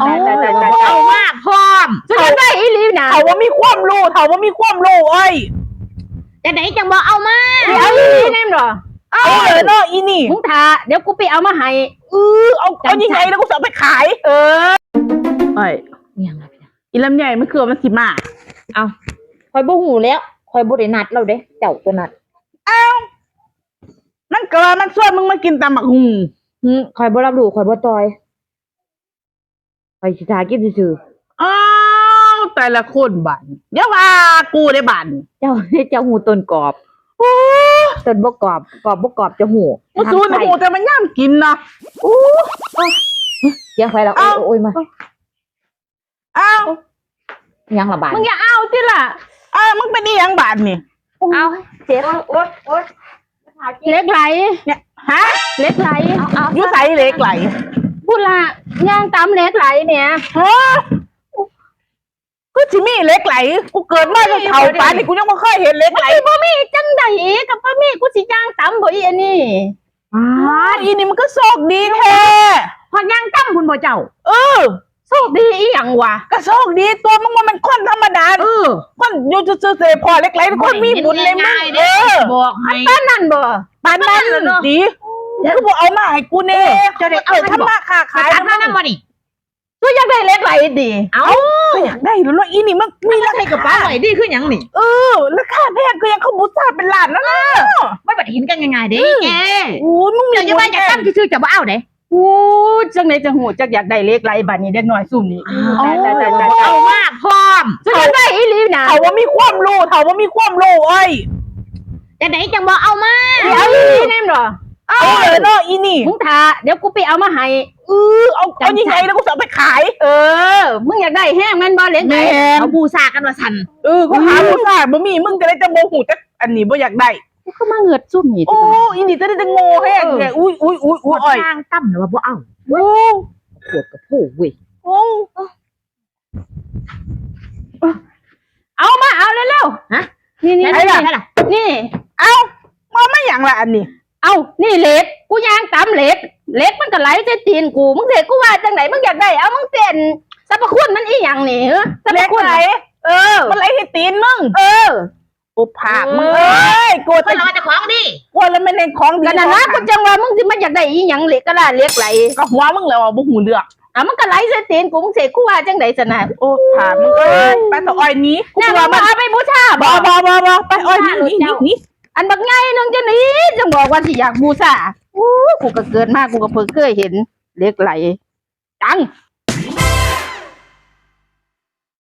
เอาเอามากพร้อมสุดยอดได้อีหลีนะเขาว่ามีความรู้เขาว่ามีความรู้เอ้ยจะไหนจังบ่เอามาเอาอีหลีแน่นหรอเอาเลยเนาะอีนี่มึงทาเดี๋ยวกูไปเอามาให้เออเอาเอายังไงแล้วกูจะเอาไปขาย เออเอ้ยยังไงอีลำใหญ่มันคือมันสิมาคอยบ่หูแล้วคอยบ่ได้นัดเราเด้เจ้าตัวนัดมันเกิดมันชวนมึงมากินตำบักหุงหึคอยบ่รับรู้คอยบ่จอย คอยสิทากินซื่ออ้าวแต่ละคนบันเดี๋ยวว่ากูได้บันๆเจ้าเจ้าหูต้นกรอบต้นบ่กรอบกรอบบ่กรอบจะหูมาซูนหูแต่มันย่ำกินนะอู้เดี๋ยวไปแล้วโอ้ยโอ้ยมาอ้าวยังละบาดมึงอย่าเอาสิล่ะอ้าวมึงเป็นนี่ยังบาดนี่เอาเจ็บโอ้ยโอ้ยเหล็กไหลเนี่ยฮะเหล็กไหลเอาเอาอยูใสเหล็กไหลพูดละ ย่างตามเหล็กไหลเนี่ยฮะกูจิมีเหล็กไหล กูเกิดมาจนเท่าป่านนี่กูยังไม่เคยเห็นเหล็กไหลไอ้บ่มีจังไดกับบ่มีกูสิย่างตามบ่อีอันนี้อ้าวอีนี่มันก็โชคดีแท้พอย่างตามพุ่นบ่เจ้า เออโชคดีอีหยังวะก็โชคดีตัวมึงว่ามันคนธรรมดาเออคนอยู่ซื่อๆเสพพอเหล็กไหลเป็นคนมีบุญเลยมึงเออบอกให้ป้านนั่นบ่ปานนั้นดี กูบอกเอามาให้กูเน่จะได้เอเอาอทำมาค้าขายตัดมานั่งบ่นี่กูอยากได้เหล็กไหลดี เอาก็อยากได้แล้วเนาะอีนี่มันมีราใส่กระคาเป๋าไว้ดีขึ้นยังนี่ เออราคาแพงก็ยังเขาบูชาเป็นล้านแล้วนะไม่บัดเห็นกันยังไงเด้แกโอ้ยมึงมีเดี๋ยวจะว่าจะตั้งชื่อจะบ่เอาเด้โอ้จังไดจังหูจักอยากได้เหล็กไหลบัดนี้เด็กน้อยซุ่มนี้แต่แต่แต่เอามากพร้อมสุดยอดได้อีหลีนะเขาว่ามีความรู้เขาว่ามีความรู้เอ้ยจะไหนจังบ่เอามาเอาอีหลีแน่นหรอ เอาเลยเนาะอีนี่ มึงทาเดี๋ยวกูไปเอามาให้ เออเอาเอายังไงแล้วกูจะเอาไปขาย เออ มึงอยากได้แห้งแม่นบ่เหล็กไหลเอาบูชากันว่าสันเออกูหาผู้ชายบ่มีมึงจะได้จะโมโหแต่อันนี้บ่อยากได้ กูก็มาเงือดซุ่มนี่ โอ้อีนี่จะได้จะโง่แห้งเนี่ยอุ้ยอุ้ยอุ้ยอุ้ยอ้อยทางตั้มหรือว่าบ่เอาโอ้ปวดกับผู้เว้ยโอ้เอามาเอาเร็วๆ ฮะนี่นี่ใช่ล่ะใช่ล่ะนี่ เอามาไม่อย่างละอันนี้ เอานี่เหล็กกูย่างตามเหล็กเหล็กมันก็ไหลใส่ตีนกูมึงเด็กกูว่าจังไหนมึงอยากได้เอามึงเปลี่ยนสรรพคุณมันอีหยังนี่เหรอสรรพเล็กคุณไหลเออมันไหลที่ตีนมึงเออโอ้ผากมึงเอ้ยกูก็จะรอจะของดิกูแล้วไม่ในของดีกันนะนะกูจังว่ามึงสิมันอยากได้อีหยังเหล็กก็ล่ะเหล็กไหลก็หัวมึงแล้วอะบ่หูเลือกอะมันก็ไหลใส่ตีนกูมึงเสกกูว่าจังไหนสนะโอ้ผากมึงเอ้ยไปต่ออ้อยนี้กูน่าว่ามึงมันเอาไปบูชาบบ่อบอบอบอไปอ้อยนี่นี่นี่นี่ อันบักไงนึงจะหนี้จังบอกว่าสิอยากบูชาอู้กูก็เกิดมากูก็เพิ่งเคยเห็นเหล็กไหลจัง